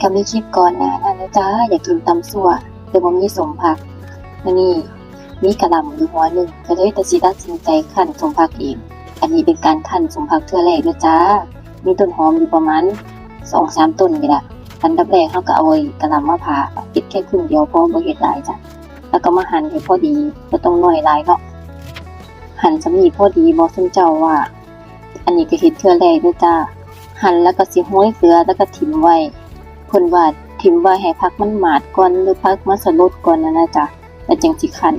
ก็มีคลิปก่อนหน้านั้นนะจ้าอยากกินตำซั่วแต่บ่มีสมผักนี้มีกระลำอยู่หัวหนึ่งก็เลยตัดสินตัดสินใจคั่นสมผักเองอันนี้เป็นการคั่นสมผักเทื่อแรกเด้อจ้ามีต้นหอมอยู่ประมาณ2-3ต้นนี่แหละอันดับแรกเฮาก็เอาไอ้กะลำมาผ่าปิดแค่ครึ่งเดียวพอบ่เฮ็ดหลายจ้ะแล้วก็มาหั่นให้พอดีบ่ต้องน้อยลายเนาะหั่นสำนีพอดีบ่ซุมเจ้าว่า อันนี้ก็เฮ็ดเทื่อแรกเด้อจ้าหั่นแล้วก็สิห้อยเกลือแล้วก็ถิ่มไว้ เพิ่นว่าถิมไว้ให้ผักมันหมาดก่อนหรือผักมันสลดก่อนนะนะจ๊ะแล้วจังสิคัน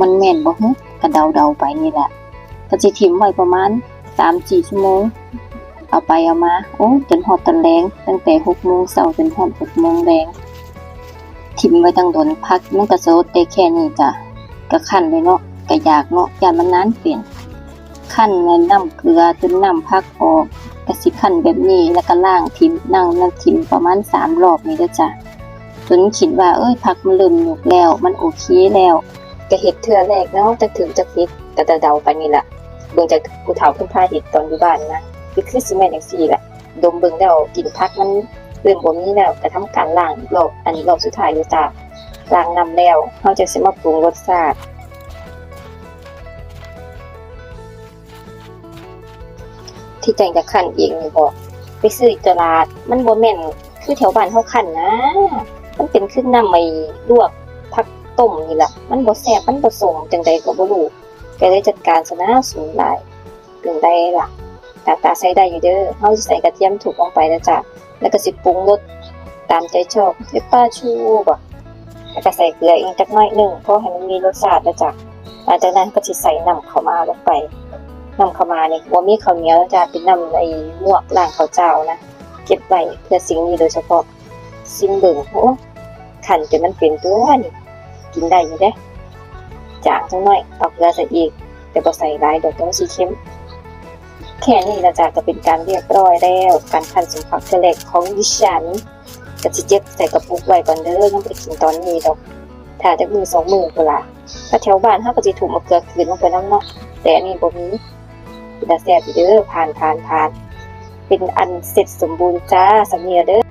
มันแม่นบ่ฮึก็เดาๆไปนี่แหละก็สิถิ่มไว้ประมาณ3-4ชั่วโมง เอาไปเอามาโอ้จนฮอดตอนแลงตั้งแต่6โมงเช้าจนฮอด6โมงแลงถิมไว้ตั้งโดนพักมันก็สลดได้แค่นี้จ้ะก็คั่นเลยเนาะก็อยากเนาะยานมันนานเปลี่ยน คั่นในน้ำเกลือจนน้ำพักออกกระสิขั้นแบบนี้แล้วก็ล่างทิมนั่งนั่งทิมประมาณสามรอบนี้เด้อจ้ะจนคิดว่าเอ้ยพักมันเริ่มหนุกแล้ว มันโอเคแล้วก็เฮ็ดเทือแรกเนาะจะถึงจะฟิตแต่แต่เดาไปนี่แหละเบิ่งจากผู้เฒ่าคุณพาเฮ็ดตอนอยู่บ้านนะคือคือสิแม่นจังซี่แหละดมเบิ่งแล้วกินพักมันเริ่มบ่มีแล้วก็ทำการล้างรอบอันนี้รอบสุดท้ายเลยจ้ะล้างน้ำแล้วเฮาจะสิมาปรุงรสชาติ ที่แจงจะขันเองนี่บอกไปซื้อตลาด มันบ่แม่นคือแถวบ้านเฮาขันนะ มันเป็นขึ้นน้ำไม่ลวกผักต้มนี่ล่ะมันบ่แซ่บมันบ่สมจังใดก็บ่รู้ก็เลยจัดการซะนะสูงหลายเป็นได้ล่ะตาตาใส่ได้อยู่เด้อเฮาสิใส่กระเทียมถูกลงไปแล้วจ้ะแล้วก็สิปรุงรสตามใจชอบเปป้าชูบ่แล้วก็ใส่เกลืออีกจักน่อยหนึงเพราะให้มันมีรสชาติแล้วจ้ะหลังจากนั้นก็สิใส่น้ำเข้ามาลงไป นำเข้ามาเนี่ยบ่มีข้าวเหนียวจะเป็นนำไอ้มวกล่างข้าวเจ้านะเก็บไว้เพื่อสิ่งนี้โดยเฉพาะซิมเบิ่งโอ้ขันจนมันเป็นตัวนี่กินได้อยู่เด้จางจังหน่อยเอาเกลือใส่อีก แต่บ่ใส่หลายดอกต้องสีเข้ม แค่นี้ละจ้ะก็เป็นการเรียบร้อยแล้ว การคั่นสมผักเทเล็กของดิฉันก็สิเจ็บใส่กระปุกไว้ก่อนเด้อยังได้กินตอนนี้ดอกถ้าจะมือสองมือพุ่นล่ะถ้าแถวบ้านเฮาก็สิถูกมะเกลือคืนลงไปน้ำเนาะแต่อันนี้บ่มี เป็นตาแซ่บอยู่เด้อผ่านผ่านผ่านเป็นอันเสร็จสมบูรณ์จ้าสำเนียเด้อ